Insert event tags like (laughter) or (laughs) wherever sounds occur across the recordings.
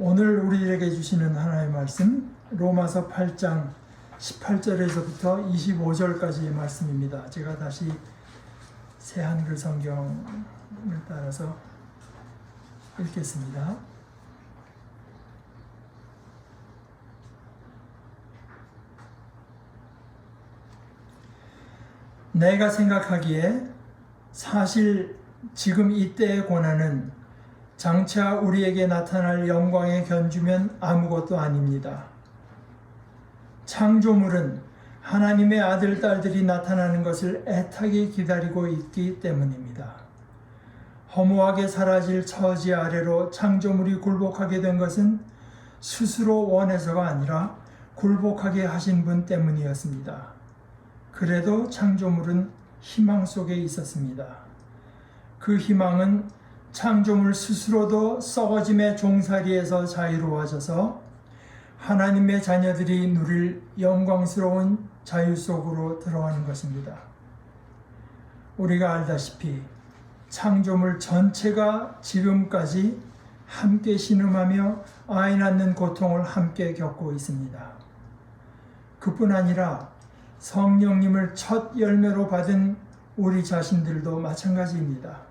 오늘 우리에게 주시는 하나의 말씀 로마서 8장 18절에서부터 25절까지의 말씀입니다. 제가 다시 새 한글 성경을 따라서 읽겠습니다. 내가 생각하기에 사실 지금 이때의 고난은 장차 우리에게 나타날 영광에 견주면 아무것도 아닙니다. 창조물은 하나님의 아들, 딸들이 나타나는 것을 애타게 기다리고 있기 때문입니다. 허무하게 사라질 처지 아래로 창조물이 굴복하게 된 것은 스스로 원해서가 아니라 굴복하게 하신 분 때문이었습니다. 그래도 창조물은 희망 속에 있었습니다. 그 희망은 창조물 스스로도 썩어짐의 종살이에서 자유로워져서 하나님의 자녀들이 누릴 영광스러운 자유 속으로 들어가는 것입니다. 우리가 알다시피 창조물 전체가 지금까지 함께 신음하며 아이 낳는 고통을 함께 겪고 있습니다. 그뿐 아니라 성령님을 첫 열매로 받은 우리 자신들도 마찬가지입니다.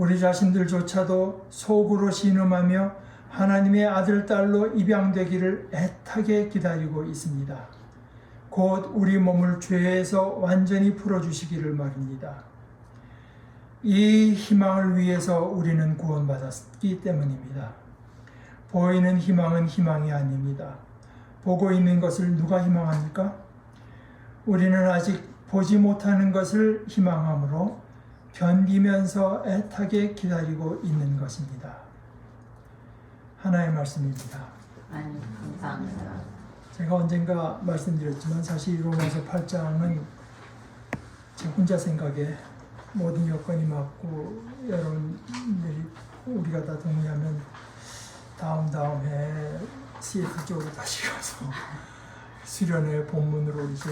우리 자신들조차도 속으로 신음하며 하나님의 아들, 딸로 입양되기를 애타게 기다리고 있습니다. 곧 우리 몸을 죄에서 완전히 풀어주시기를 말입니다. 이 희망을 위해서 우리는 구원받았기 때문입니다. 보이는 희망은 희망이 아닙니다. 보고 있는 것을 누가 희망합니까? 우리는 아직 보지 못하는 것을 희망함으로 견디면서 애타게 기다리고 있는 것입니다. 하나의 말씀입니다. 아니 감사합니다. 제가 언젠가 말씀드렸지만 사실 로마서 8장은 제 혼자 생각에 모든 여건이 맞고 여러분들이 우리가 다 동의하면 다음 다음 해 시애틀 쪽으로 다시 가서 수련회 본문으로 이제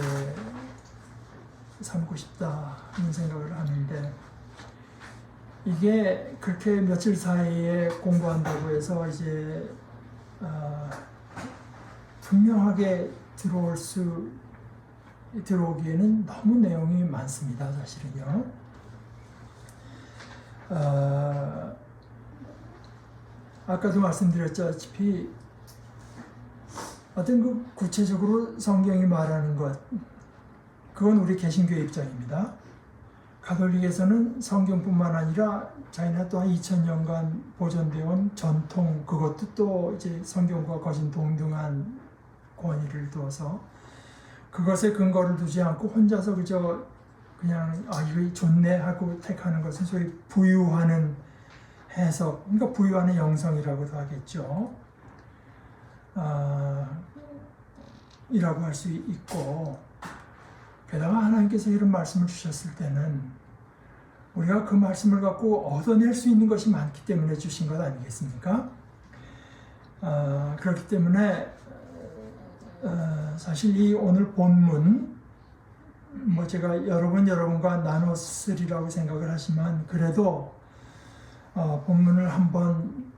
삼고 싶다 하는 생각을 하는데 이게 그렇게 며칠 사이에 공부한다고 해서 이제 아, 분명하게 들어올 수 들어오기에는 너무 내용이 많습니다 사실은요. 아, 아까도 말씀드렸다시피 어떤 그 구체적으로 성경이 말하는 것 그건 우리 개신교의 입장입니다. 가톨릭에서는 성경뿐만 아니라 자기네 또한 2000년간 보존되어 온 전통 그것도 또 이제 성경과 거진 동등한 권위를 두어서 그것에 근거를 두지 않고 혼자서 그저 그냥 아 이거 좋네 하고 택하는 것은 소위 부유하는 해석 그러니까 부유하는 영성이라고도 하겠죠. 아, 이라고 할 수 있고 게다가 하나님께서 이런 말씀을 주셨을 때는 우리가 그 말씀을 갖고 얻어낼 수 있는 것이 많기 때문에 주신 것 아니겠습니까? 아, 그렇기 때문에 어, 사실 이 오늘 본문 뭐 제가 여러 번 여러분과 나눴으리라고 생각을 하지만 그래도 어, 본문을 한번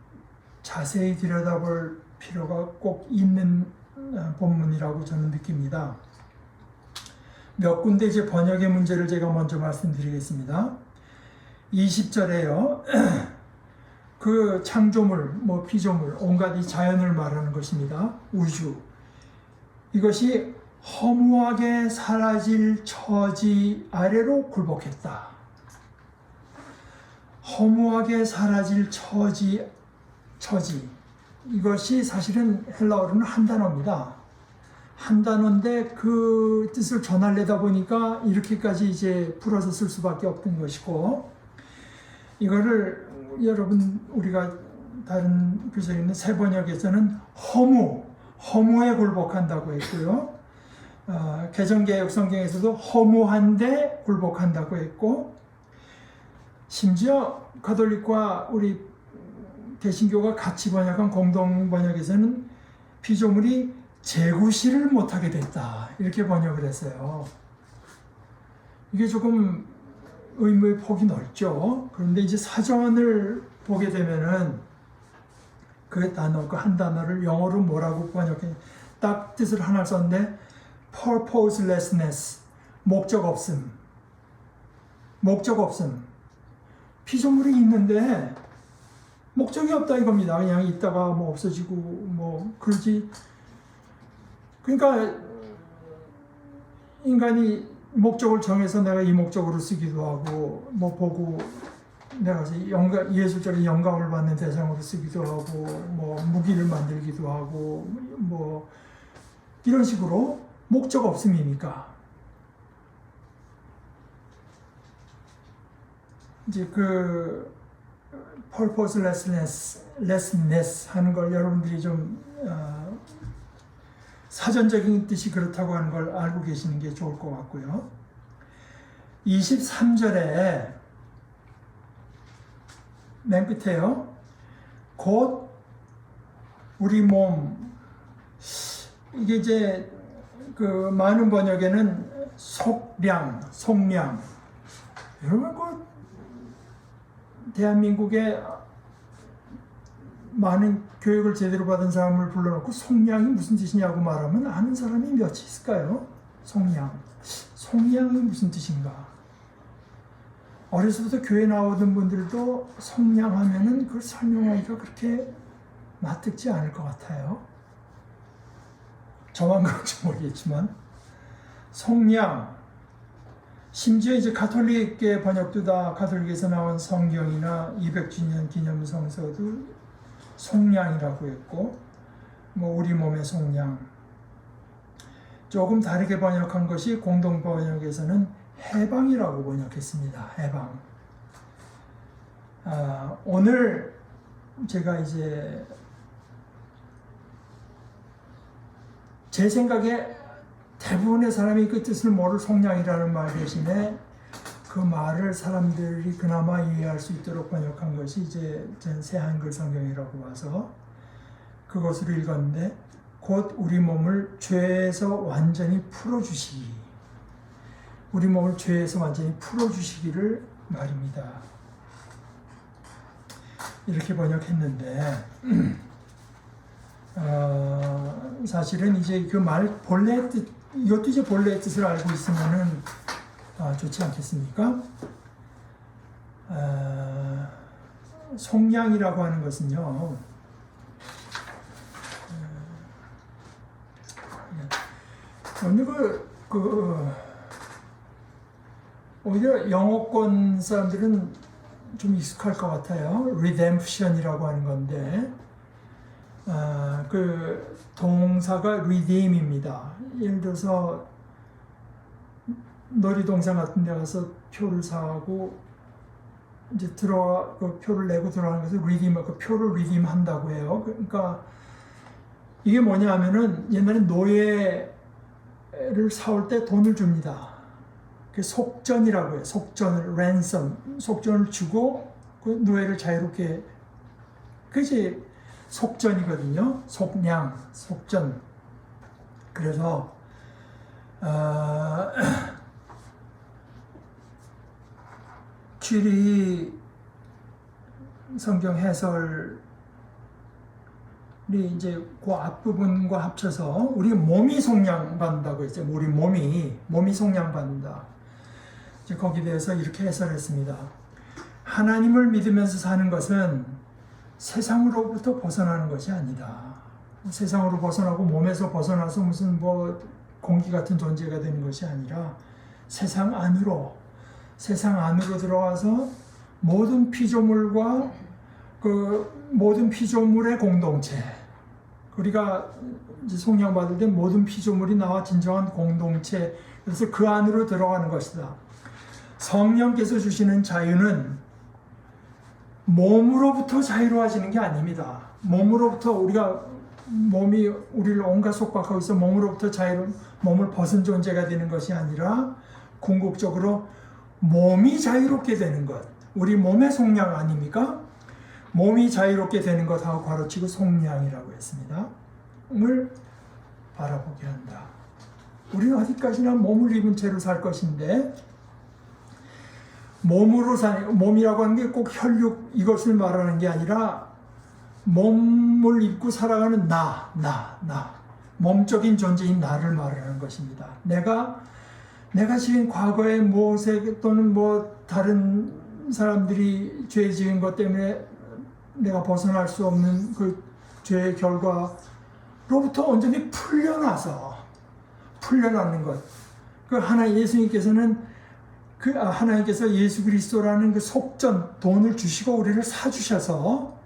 자세히 들여다볼 필요가 꼭 있는 어, 본문이라고 저는 느낍니다. 몇 군데 이제 번역의 문제를 제가 먼저 말씀드리겠습니다. 20절에요. (clears throat) 그 창조물, 뭐 피조물, 온갖 이 자연을 말하는 것입니다. 우주. 이것이 허무하게 사라질 처지 아래로 굴복했다. 허무하게 사라질 처지, 처지. 이것이 사실은 헬라어로는 한 단어입니다. 한 단어인데 그 뜻을 전하려다 보니까 이렇게까지 이제 풀어서 쓸 수밖에 없던 것이고 이거를 여러분 우리가 다른 교재에 있는 새 번역에서는 허무, 허무에 굴복한다고 했고요. 어, 개정개혁 성경에서도 허무한데 굴복한다고 했고 심지어 가톨릭과 우리 개신교가 같이 번역한 공동 번역에서는 피조물이 재구시를 못하게 됐다 이렇게 번역을 했어요. 이게 조금 의미의 폭이 넓죠. 그런데 이제 사전을 보게 되면은 그 단어 그 한 단어를 영어로 뭐라고 번역해? 딱 뜻을 하나 썼는데 purposelessness 목적 없음. 목적 없음. 피조물이 있는데 목적이 없다 이겁니다. 그냥 있다가 뭐 없어지고 뭐 그러지. 그러니까 인간이 목적을 정해서 내가 이 목적으로 쓰기도 하고 뭐 보고 내가 영감 예술적인 영감을 받는 대상으로 쓰기도 하고 뭐 무기를 만들기도 하고 뭐 이런 식으로 목적 없음이니까. 이제 그 purposelessness lessness 하는 걸 여러분들이 좀 어, 사전적인 뜻이 그렇다고 하는 걸 알고 계시는 게 좋을 것 같고요. 23절에 맨 끝에요. 곧 우리 몸 이게 이제 그 많은 번역에는 속량, 속량. 여러분 그 대한민국에 많은 교육을 제대로 받은 사람을 불러놓고 속량이 무슨 뜻이냐고 말하면 아는 사람이 몇 있을까요? 속량. 속량이 무슨 뜻인가? 어려서부터 교회 나오던 분들도 속량하면은 그걸 설명하기가 그렇게 낯뜨지 않을 것 같아요. 저만 그런지 모르겠지만 속량 심지어 이제 가톨릭계 번역도 다 가톨릭에서 나온 성경이나 200주년 기념 성서도 속량이라고 했고 뭐 우리 몸의 속량 조금 다르게 번역한 것이 공동 번역에서는 해방이라고 번역했습니다. 해방. 아, 오늘 제가 이제 제 생각에 대부분의 사람이 그 뜻을 모를 속량이라는 말 대신에 그 말을 사람들이 그나마 이해할 수 있도록 번역한 것이 이제 전 새한글 성경이라고 봐서 그것으로 읽었는데 곧 우리 몸을 죄에서 완전히 풀어주시기 우리 몸을 죄에서 완전히 풀어주시기를 말입니다. 이렇게 번역했는데 (clears throat) 어, 사실은 이제 그 말 본래 뜻 이것도 이제 본래 뜻을 알고 있으면은 아, 좋지 않겠습니까? 아, 속량이라고 하는 것은요. 오늘 그, 그 오히려 영어권 사람들은 좀 익숙할 것 같아요. redemption이라고 하는 건데, 아, 그 동사가 redeem입니다. 예를 들어서 놀이동산 같은 데 가서 표를 사고 이제 들어와 그 표를 내고 들어가는 것을 redeem, 그 표를 redeem 한다고 해요. 그러니까 이게 뭐냐 하면은 옛날에 노예를 사올 때 돈을 줍니다. 그 속전이라고 해요. 속전을 ransom, 속전을 주고 그 노예를 자유롭게 그게 속전이거든요. 속량, 속전. 그래서 어, (clears throat) 쥐리 성경 해설이 이제 그 앞부분과 합쳐서 우리 몸이 속량받는다고 했죠. 우리 몸이 몸이 속량받는다. 이제 거기에 대해서 이렇게 해설했습니다. 하나님을 믿으면서 사는 것은 세상으로부터 벗어나는 것이 아니다. 세상으로 벗어나고 몸에서 벗어나서 무슨 뭐 공기 같은 존재가 되는 것이 아니라 세상 안으로 세상 안으로 들어와서 모든 피조물과 그 모든 피조물의 공동체 우리가 속량 받을 때 모든 피조물이 나와 진정한 공동체 그래서 그 안으로 들어가는 것이다. 성령께서 주시는 자유는 몸으로부터 자유로워지는 게 아닙니다. 몸으로부터 우리가 몸이 우리를 온갖 속박하고 있어 몸으로부터 자유로 몸을 벗은 존재가 되는 것이 아니라 궁극적으로 몸이 자유롭게 되는 것. 우리 몸의 속량 아닙니까? 몸이 자유롭게 되는 것하고 가로치고 속량이라고 했습니다. 을 바라보게 한다. 우리는 어디까지나 몸을 입은 채로 살 것인데 몸으로 사 몸이라고 하는 게 꼭 혈육 이것을 말하는 게 아니라 몸을 입고 살아가는 나, 나, 나. 몸적인 존재인 나를 말하는 것입니다. 내가 내가 지은 과거에 무엇에 또는 뭐 다른 사람들이 죄 지은 것 때문에 내가 벗어날 수 없는 그 죄의 결과로부터 온전히 풀려나서 풀려나는 것. 그 하나 예수님께서는 그 아, 하나님께서 예수 그리스도라는 그 속전 돈을 주시고 우리를 사 주셔서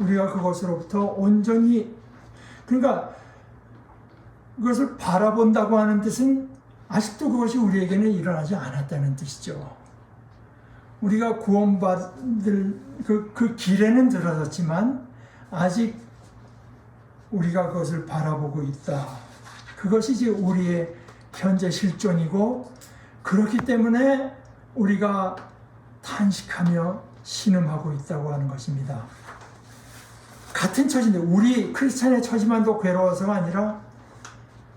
우리가 그것으로부터 온전히 그러니까 그것을 바라본다고 하는 뜻은 아직도 그것이 우리에게는 일어나지 않았다는 뜻이죠. 우리가 구원받을 그, 그 길에는 들어섰지만 아직 우리가 그것을 바라보고 있다. 그것이 이제 우리의 현재 실존이고 그렇기 때문에 우리가 탄식하며 신음하고 있다고 하는 것입니다. 같은 처지인데 우리 크리스찬의 처지만도 괴로워서가 아니라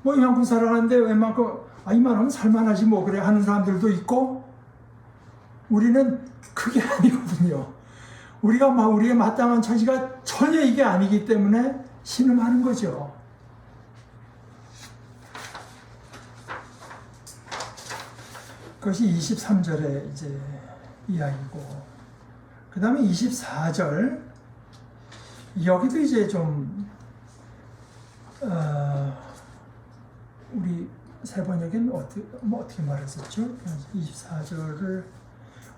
뭐 이만큼 살아가는데 웬만큼 아 이만하면 살만하지 뭐 그래 하는 사람들도 있고 우리는 그게 (laughs) 아니거든요. 우리가 막 우리의 마땅한 처지가 전혀 이게 아니기 때문에 신음하는 거죠. 그것이 23절의 이제 이야기고 그 다음에 24절 여기도 이제 좀 어, 우리 세 번역엔 어떻게, 뭐 어떻게 말했었죠? 24절을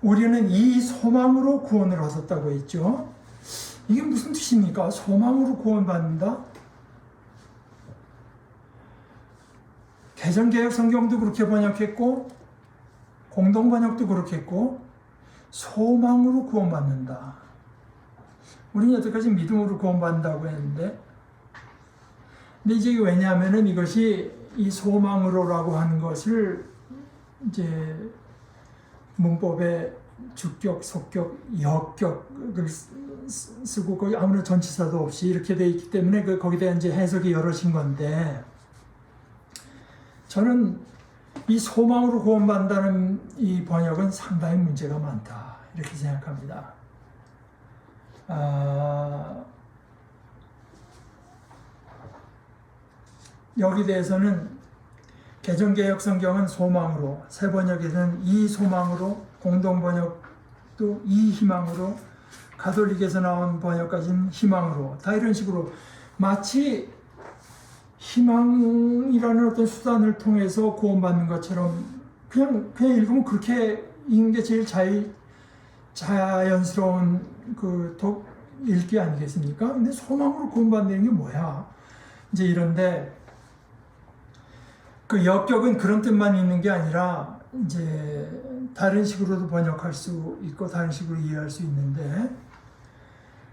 우리는 이 소망으로 구원을 얻었다고 했죠. 이게 무슨 뜻입니까? 소망으로 구원받는다? 개정개혁 성경도 그렇게 번역했고 공동 번역도 그렇게 했고 소망으로 구원받는다. 우리는 여태까지 믿음으로 구원받는다고 했는데 근데 이제 이게 왜냐하면은 이것이 이 소망으로라고 하는 것을 이제 문법에 주격, 속격, 역격을 쓰고 거기 아무런 전치사도 없이 이렇게 돼 있기 때문에 그 거기에 대한 이제 해석이 여럿인 건데 저는 이 소망으로 구원받는다는 이 번역은 상당히 문제가 많다 이렇게 생각합니다. 아, 여기 대해서는 개정개혁 성경은 소망으로, 새 번역에서는 이 소망으로, 공동 번역도 이 희망으로, 가톨릭에서 나온 번역까지는 희망으로, 다 이런 식으로 마치 희망이라는 어떤 수단을 통해서 구원받는 것처럼 그냥 그냥 읽으면 그렇게 읽는 게 제일 자유, 자연스러운 그 독, 읽기 아니겠습니까? 근데 소망으로 구원받는 게 뭐야? 이제 이런데 그 역격은 그런 뜻만 있는 게 아니라 이제 다른 식으로도 번역할 수 있고 다른 식으로 이해할 수 있는데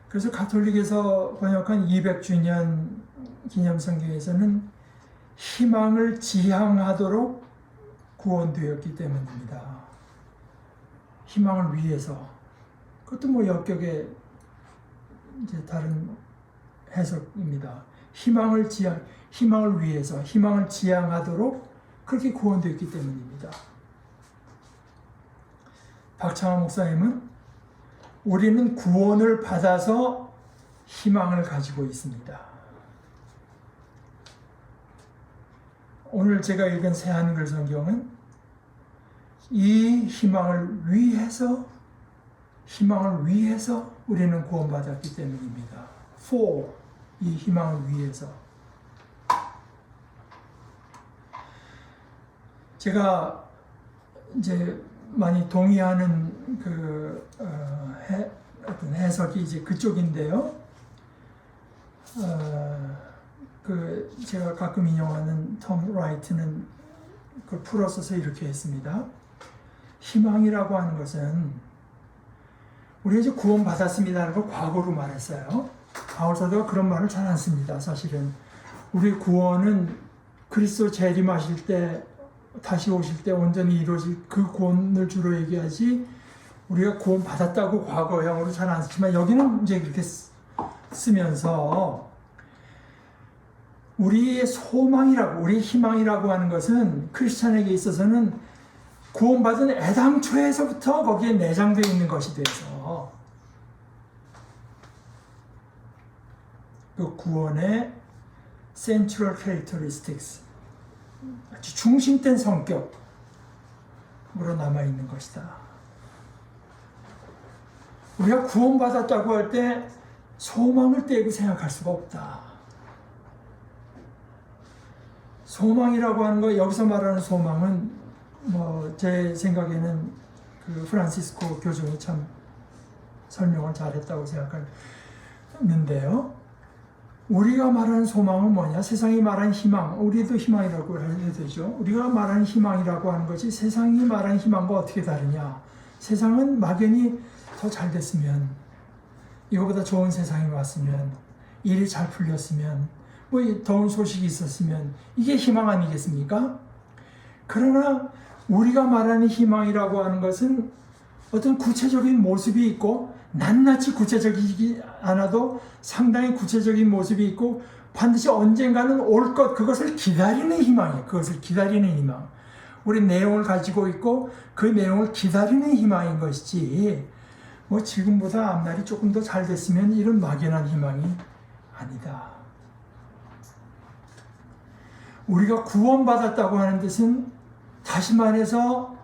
그래서 가톨릭에서 번역한 200주년 기념 성경에서는 희망을 지향하도록 구원되었기 때문입니다. 희망을 위해서 그것도 뭐 역격의 이제 다른 해석입니다. 희망을 지향, 희망을 위해서, 희망을 지향하도록 그렇게 구원되었기 때문입니다. 박창환 목사님은 우리는 구원을 받아서 희망을 가지고 있습니다. 오늘 제가 읽은 새 한글 성경은 이 희망을 위해서 희망을 위해서 우리는 구원받았기 때문입니다. For 이 희망을 위해서 제가 이제 많이 동의하는 그 어, 해, 어떤 해석이 이제 그쪽인데요. 어, 그 제가 가끔 인용하는 톰 라이트는 그걸 풀어서서 이렇게 했습니다. 희망이라고 하는 것은 우리가 이제 구원받았습니다라는 걸 과거로 말했어요. 바울 사도가 그런 말을 잘 안 씁니다. 사실은 우리 구원은 그리스도 재림하실 때 다시 오실 때 온전히 이루어질 그 구원을 주로 얘기하지 우리가 구원 받았다고 과거형으로 잘 안 쓰지만 여기는 이제 그렇게 쓰- 쓰면서 우리의 소망이라고 우리의 희망이라고 하는 것은 크리스찬에게 있어서는 구원받은 애당초에서부터 거기에 내장되어 있는 것이 돼서 그 구원의 central characteristics 아주 중심된 성격으로 남아 있는 것이다. 우리가 구원받았다고 할 때 소망을 떼고 생각할 수가 없다. 소망이라고 하는 거 여기서 말하는 소망은 뭐 제 생각에는 그 프란시스코 교종이 참 설명을 잘했다고 생각하는데요. 우리가 말하는 소망은 뭐냐? 세상이 말하는 희망, 우리도 희망이라고 해야 되죠. 우리가 말하는 희망이라고 하는 것이 세상이 말하는 희망과 어떻게 다르냐? 세상은 막연히 더 잘 됐으면, 이거보다 좋은 세상이 왔으면, 일이 잘 풀렸으면, 뭐 더운 소식이 있었으면, 이게 희망 아니겠습니까? 그러나 우리가 말하는 희망이라고 하는 것은 어떤 구체적인 모습이 있고 낱낱이 구체적이지 않아도 상당히 구체적인 모습이 있고 반드시 언젠가는 올 것 그것을 기다리는 희망이에요. 그것을 기다리는 희망. 우리 내용을 가지고 있고 그 내용을 기다리는 희망인 것이지 뭐 지금보다 앞날이 조금 더 잘 됐으면 이런 막연한 희망이 아니다. 우리가 구원받았다고 하는 뜻은 다시 말해서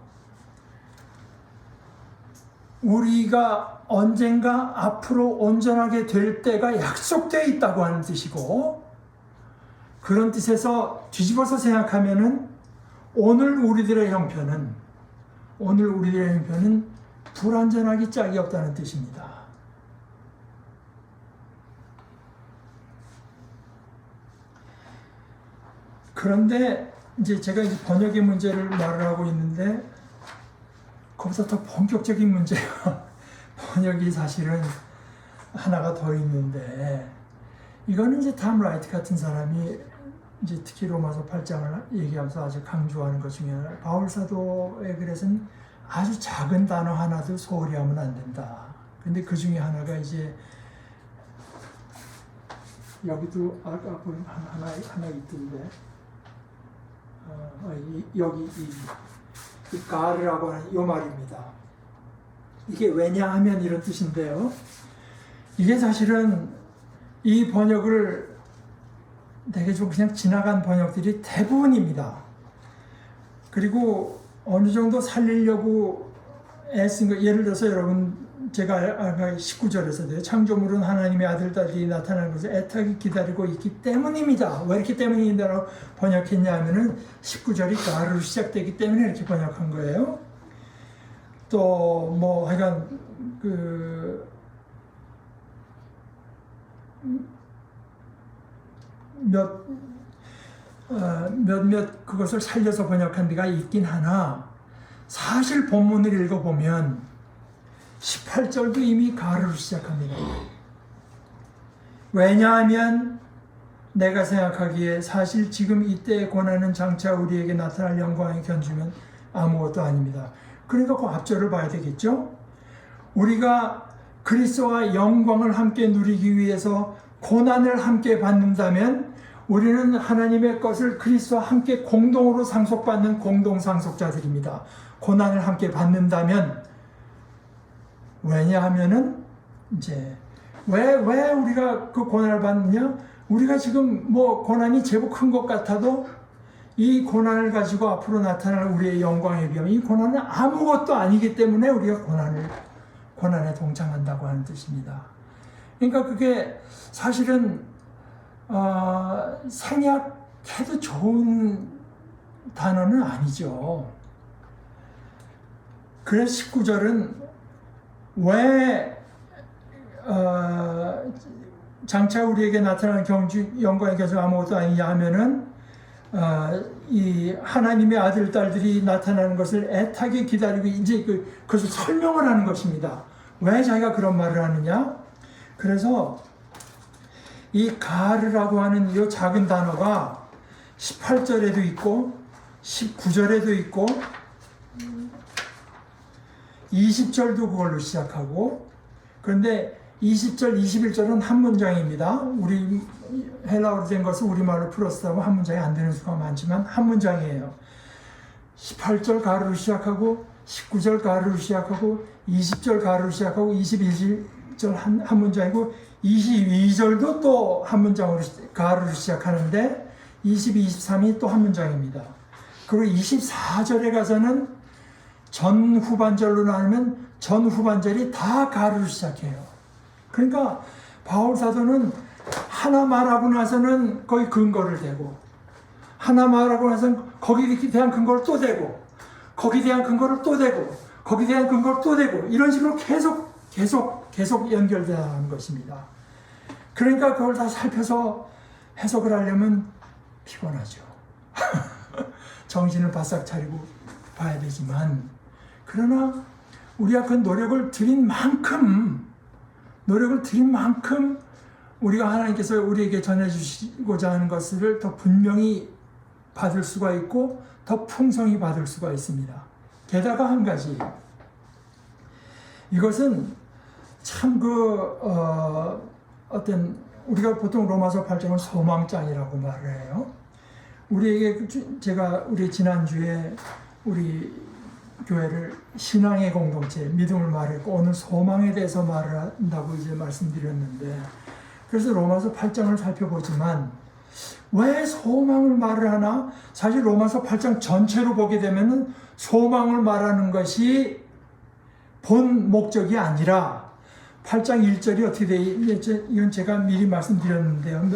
우리가 언젠가 앞으로 온전하게 될 때가 약속되어 있다고 하는 뜻이고 그런 뜻에서 뒤집어서 생각하면은 오늘 우리들의 형편은 오늘 우리들의 형편은 불완전하기 짝이 없다는 뜻입니다. 그런데 이제 제가 이제 번역의 문제를 말을 하고 있는데 거기서 더 본격적인 문제가 (laughs) 번역이 사실은 하나가 더 있는데. 이거는 이제 탐 라이트 같은 사람이 이제 특히 로마서 8장을 얘기하면서 아주 강조하는 것 중에 하나. 바울 사도의 글에서는 아주 작은 단어 하나도 소홀히 하면 안 된다. 근데 그 중에 하나가 이제 여기도 아까 보면 하나 하나 있던데. 어, 이, 여기 이, 이 가르라고 하는 이 말입니다. 이게 왜냐하면 이런 뜻인데요. 이게 사실은 이 번역을 되게 좀 그냥 지나간 번역들이 대부분입니다. 그리고 어느 정도 살리려고 애쓴 거 예를 들어서 여러분 제가 아까 19절에서도 창조물은 하나님의 아들 딸이 나타나는 것을 애타게 기다리고 있기 때문입니다. 왜 이렇게 때문이다라고 번역했냐 하면은 19절이 가르로 시작되기 때문에 이렇게 번역한 거예요. 또 뭐 하여간 그 몇, 어, 몇몇 그것을 살려서 번역한 데가 있긴 하나, 사실 본문을 읽어보면 18절도 이미 가르로 시작합니다. 왜냐하면 내가 생각하기에 사실 지금 이때의 고난은 장차 우리에게 나타날 영광이 견주면 아무것도 아닙니다. 그러니까 그 앞절을 봐야 되겠죠? 우리가 그리스도와 영광을 함께 누리기 위해서 고난을 함께 받는다면 우리는 하나님의 것을 그리스도와 함께 공동으로 상속받는 공동 상속자들입니다. 고난을 함께 받는다면 왜냐하면은 이제 왜 왜 우리가 그 고난을 받느냐? 우리가 지금 뭐 고난이 제법 큰 것 같아도 이 고난을 가지고 앞으로 나타날 우리의 영광에 비하면 이 고난은 아무것도 아니기 때문에 우리가 고난을 고난에 동참한다고 하는 뜻입니다. 그러니까 그게 사실은 어, 생략해도 좋은 단어는 아니죠. 그래서 19절은 왜 어, 장차 우리에게 나타나는 경주 영광의 계속 아무것도 아니냐 하면은 어, 이 하나님의 아들 딸들이 나타나는 것을 애타게 기다리고 이제 그 그것을 설명을 하는 것입니다. 왜 자기가 그런 말을 하느냐? 그래서 이 가르라고 하는 이 작은 단어가 18절에도 있고 19절에도 있고 20절도 그걸로 시작하고 그런데 20절, 21절은 한 문장입니다. 우리 헬라어로 된 것을 우리말로 풀었다고 한 문장이 안 되는 수가 많지만 한 문장이에요. 18절 가르로 시작하고 19절 가르로 시작하고 20절 가르로 시작하고 21절 한, 한 문장이고 22절도 또 한 문장으로 시- 가로로 시작하는데 22, 23이 또 한 문장입니다. 그리고 24절에 가서는 전 후반절로 나누면 전 후반절이 다 가로로 시작해요. 그러니까 바울 사도는 하나 말하고 나서는 거기 근거를 대고 하나 말하고 나서는 거기에 대한 근거를 또 대고 거기에 대한 근거를 또 대고 거기에 대한 근거를 또 대고 이런 식으로 계속 계속 계속 연결되는 것입니다. 그러니까 그걸 다 살펴서 해석을 하려면 피곤하죠. (laughs) 정신을 바싹 차리고 봐야 되지만 그러나 우리가 그 노력을 들인 만큼 노력을 들인 만큼 우리가 하나님께서 우리에게 전해주시고자 하는 것을 더 분명히 받을 수가 있고 더 풍성히 받을 수가 있습니다. 게다가 한 가지 이것은 참그 어, 어떤 우리가 보통 로마서 8장을 소망장이라고 말을 해요. 우리에게 그 주- 제가 우리 지난주에 우리 교회를 신앙의 공동체, 믿음을 말했고 오늘 소망에 대해서 말을 한다고 이제 말씀드렸는데 그래서 로마서 8장을 살펴보지만 왜 소망을 말을 하나? 사실 로마서 8장 전체로 보게 되면은 소망을 말하는 것이 본 목적이 아니라 8장 1절이 어떻게 돼? 이건 제가 미리 말씀드렸는데요.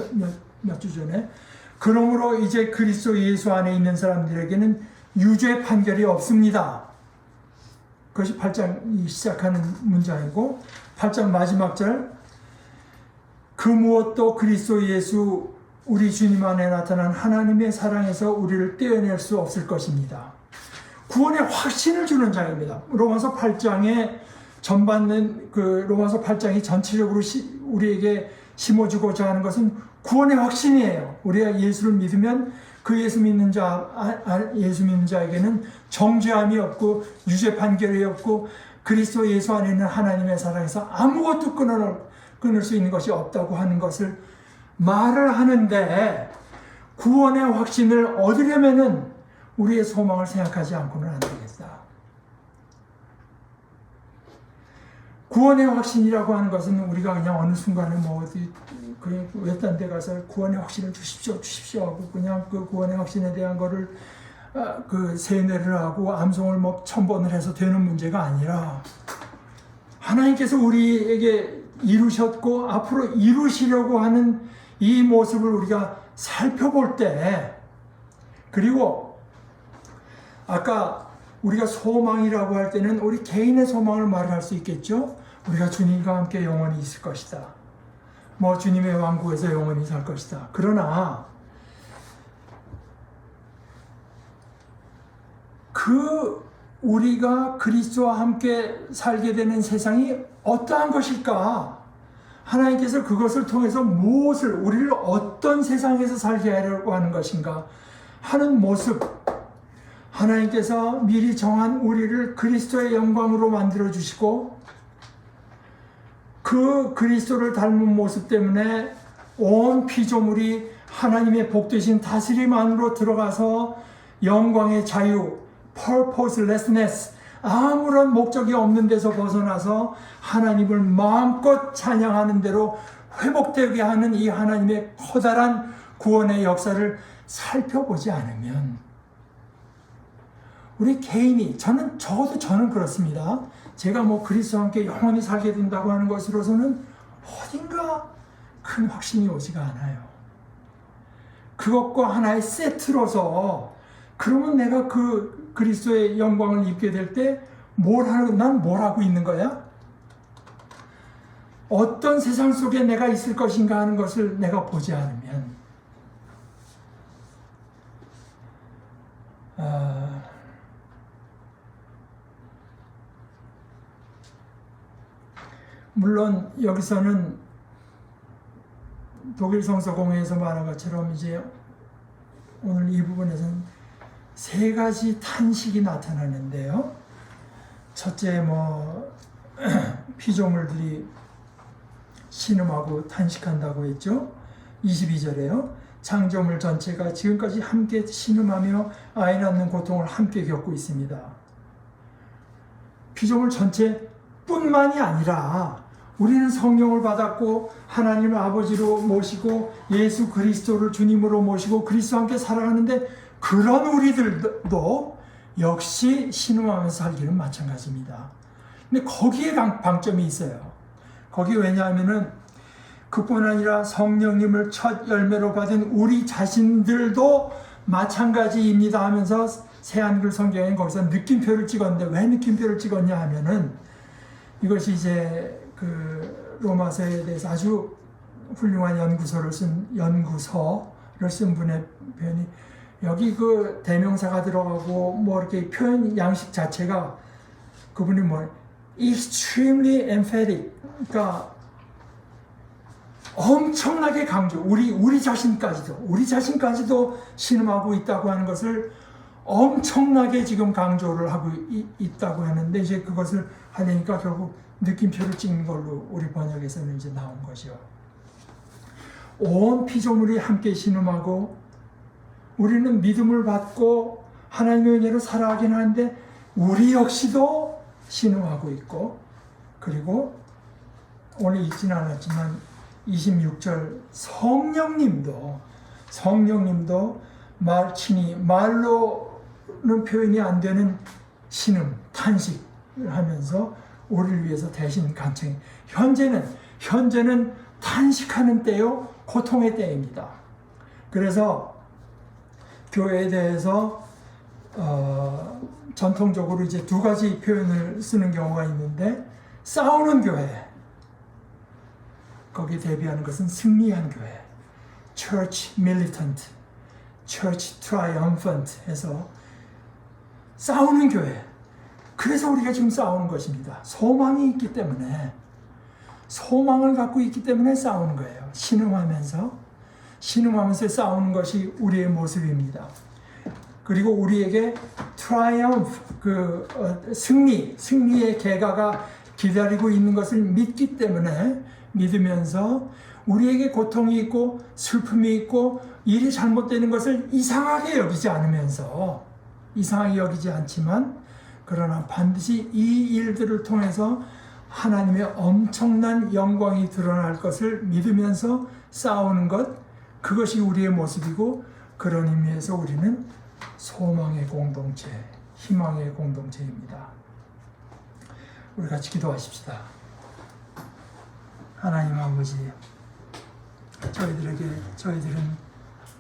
몇 주 전에. 그러므로 이제 그리스도 예수 안에 있는 사람들에게는 유죄 판결이 없습니다. 그것이 8장이 시작하는 문장이고 8장 마지막 절. 그 무엇도 그리스도 예수 우리 주님 안에 나타난 하나님의 사랑에서 우리를 떼어낼 수 없을 것입니다. 구원의 확신을 주는 장입니다. 로마서 8장에 전받는 그 로마서 8장이 전체적으로 시- 우리에게 심어주고자 하는 것은 구원의 확신이에요. 우리가 예수를 믿으면 그 예수 믿는 자, 아- 아- 예수 믿는 자에게는 정죄함이 없고 유죄 판결이 없고 그리스도 예수 안에 있는 하나님의 사랑에서 아무것도 끊을, 끊을 수 있는 것이 없다고 하는 것을 말을 하는데 구원의 확신을 얻으려면은 우리의 소망을 생각하지 않고는 안 되겠다. 구원의 확신이라고 하는 것은 우리가 그냥 어느 순간에 뭐 어디 그냥 외딴 데 가서 구원의 확신을 주십시오 주십시오 하고 그냥 그 구원의 확신에 대한 거를 아, 그 세뇌를 하고 암송을 뭐 천번을 해서 되는 문제가 아니라 하나님께서 우리에게 이루셨고 앞으로 이루시려고 하는 이 모습을 우리가 살펴볼 때 그리고 아까 우리가 소망이라고 할 때는 우리 개인의 소망을 말할 수 있겠죠. 우리가 주님과 함께 영원히 있을 것이다. 뭐 주님의 왕국에서 영원히 살 것이다. 그러나 그 우리가 그리스도와 함께 살게 되는 세상이 어떠한 것일까? 하나님께서 그것을 통해서 무엇을 우리를 어떤 세상에서 살게 하려고 하는 것인가 하는 모습 하나님께서 미리 정한 우리를 그리스도의 영광으로 만들어 주시고 그 그리스도를 닮은 모습 때문에 온 피조물이 하나님의 복되신 다스림 안으로 들어가서 영광의 자유, purposelessness, 아무런 목적이 없는 데서 벗어나서 하나님을 마음껏 찬양하는 대로 회복되게 하는 이 하나님의 커다란 구원의 역사를 살펴보지 않으면 우리 개인이 저는 적어도 저는 그렇습니다. 제가 뭐 그리스도와 함께 영원히 살게 된다고 하는 것으로서는 어딘가 큰 확신이 오지가 않아요. 그것과 하나의 세트로서 그러면 내가 그 그리스도의 영광을 입게 될 때 뭘 하는 난뭘 하고 있는 거야? 어떤 세상 속에 내가 있을 것인가 하는 것을 내가 보지 않으면 아, 물론 여기서는 독일 성서공회에서 말한 것처럼 이제 오늘 이 부분에서는 세 가지 탄식이 나타나는데요. 첫째 뭐 (clears throat) 피조물들이 신음하고 탄식한다고 했죠. 22절에요. 창조물 전체가 지금까지 함께 신음하며 아이 낳는 고통을 함께 겪고 있습니다. 피조물 전체뿐만이 아니라 우리는 성령을 받았고 하나님 아버지로 모시고 예수 그리스도를 주님으로 모시고 그리스도와 함께 살아가는데 그런 우리들도 역시 신음하면서 살기는 마찬가지입니다. 근데 거기에 방- 방점이 있어요. 거기 왜냐하면은 그뿐 아니라 성령님을 첫 열매로 받은 우리 자신들도 마찬가지입니다 하면서 새한글 성경에 거기서 느낌표를 찍었는데 왜 느낌표를 찍었냐 하면은 이것이 이제 그 로마서에 대해서 아주 훌륭한 연구소를 쓴 연구서를 쓴 분의 표현이 여기 그 대명사가 들어가고 뭐 이렇게 표현 양식 자체가 그분이 뭐 extremely emphatic. 그러니까 엄청나게 강조. 우리 우리 자신까지도 우리 자신까지도 신음하고 있다고 하는 것을 엄청나게 지금 강조를 하고 이- 있다고 하는데 이제 그것을 하려니까 결국 느낌표를 찍는 걸로 우리 번역에서는 이제 나온 거죠. 온 피조물이 함께 신음하고 우리는 믿음을 받고 하나님의 은혜로 살아가긴 하는데 우리 역시도 신음하고 있고 그리고 오늘 읽지는 않았지만 26절 성령님도 성령님도 말 친히 말로는 표현이 안 되는 신음 탄식을 하면서 우리를 위해서 대신 간청 현재는 현재는 탄식하는 때요 고통의 때입니다. 그래서 교회에 대해서 어, 전통적으로 이제 두 가지 표현을 쓰는 경우가 있는데 싸우는 교회. 거기에 대비하는 것은 승리한 교회. Church militant, church triumphant 해서 싸우는 교회 그래서 우리가 지금 싸우는 것입니다. 소망이 있기 때문에 소망을 갖고 있기 때문에 싸우는 거예요. 신음하면서 신음하면서 싸우는 것이 우리의 모습입니다. 그리고 우리에게 트라이엄프 그 어, 승리 승리의 계가가 기다리고 있는 것을 믿기 때문에 믿으면서 우리에게 고통이 있고 슬픔이 있고 일이 잘못되는 것을 이상하게 여기지 않으면서 이상하게 여기지 않지만 그러나 반드시 이 일들을 통해서 하나님의 엄청난 영광이 드러날 것을 믿으면서 싸우는 것 그것이 우리의 모습이고 그런 의미에서 우리는 소망의 공동체, 희망의 공동체입니다. 우리 같이 기도하십시다. 하나님 아버지, 저희들에게 저희들은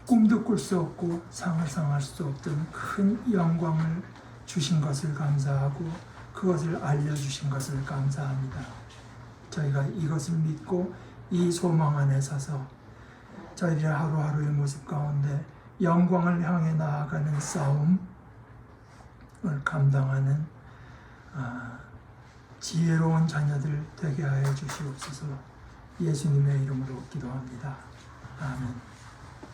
꿈도 꿀 수 없고 상을 상할 수 없던 큰 영광을 주신 것을 감사하고 그것을 알려주신 것을 감사합니다. 저희가 이것을 믿고 이 소망 안에 서서 저희들의 하루하루의 모습 가운데 영광을 향해 나아가는 싸움을 감당하는 아, 지혜로운 자녀들 되게 하여 주시옵소서 예수님의 이름으로 기도합니다. 아멘.